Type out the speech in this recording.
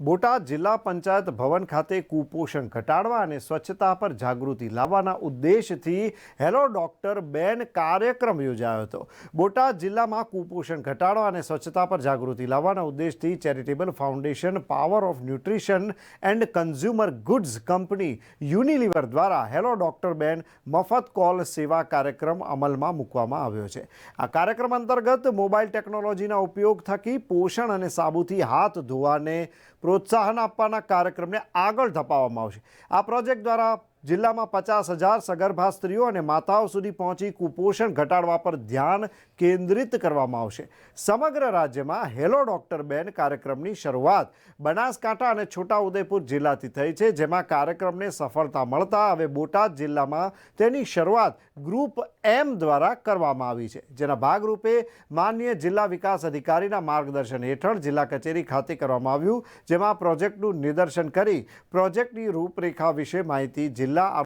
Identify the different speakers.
Speaker 1: બોટાદ જિલ્લા પંચાયત ભવન ખાતે કુપોષણ ઘટાડવા અને સ્વચ્છતા પર જાગૃતિ લાવવાના ઉદ્દેશથી હેલો ડોક્ટર બેન કાર્યક્રમ યોજાયો હતો. બોટાદ જિલ્લામાં કુપોષણ ઘટાડવા અને સ્વચ્છતા પર જાગૃતિ લાવવાના ઉદ્દેશથી charitable foundation, power of nutrition and consumer goods company Unilever દ્વારા હેલો ડોક્ટર બેન મફત કોલ સેવા કાર્યક્રમ અમલમાં મૂકવામાં આવ્યો છે. આ કાર્યક્રમ અંતર્ગત મોબાઈલ ટેકનોલોજીના ઉપયોગ થકી પોષણ અને સાબુથી હાથ ધોવાને પ્રોત્સાહન આપવાના કાર્યક્રમને આગળ ધપાવવામાં આવશે. આ પ્રોજેક્ટ દ્વારા જિલ્લામાં પચાસ હજાર સગર્ભા સ્ત્રીઓ અને માતાઓ સુધી પહોંચી કુપોષણ ઘટાડવા પર ધ્યાન કેન્દ્રિત કરવામાં આવશે. સમગ્ર રાજ્યમાં હેલો ડોક્ટર બેન કાર્યક્રમની શરૂઆત બનાસકાંઠા અને છોટાઉદેપુર જિલ્લાથી થઈ છે, જેમાં કાર્યક્રમને સફળતા મળતા હવે બોટાદ જિલ્લામાં તેની શરૂઆત ગ્રુપ એમ દ્વારા કરવામાં આવી છે. જેના ભાગરૂપે માન્ય જિલ્લા વિકાસ અધિકારીના માર્ગદર્શન હેઠળ જિલ્લા કચેરી ખાતે કરવામાં આવ્યું, જેમાં પ્રોજેક્ટનું નિદર્શન કરી પ્રોજેક્ટની રૂપરેખા વિશે માહિતી જિલ્લા لا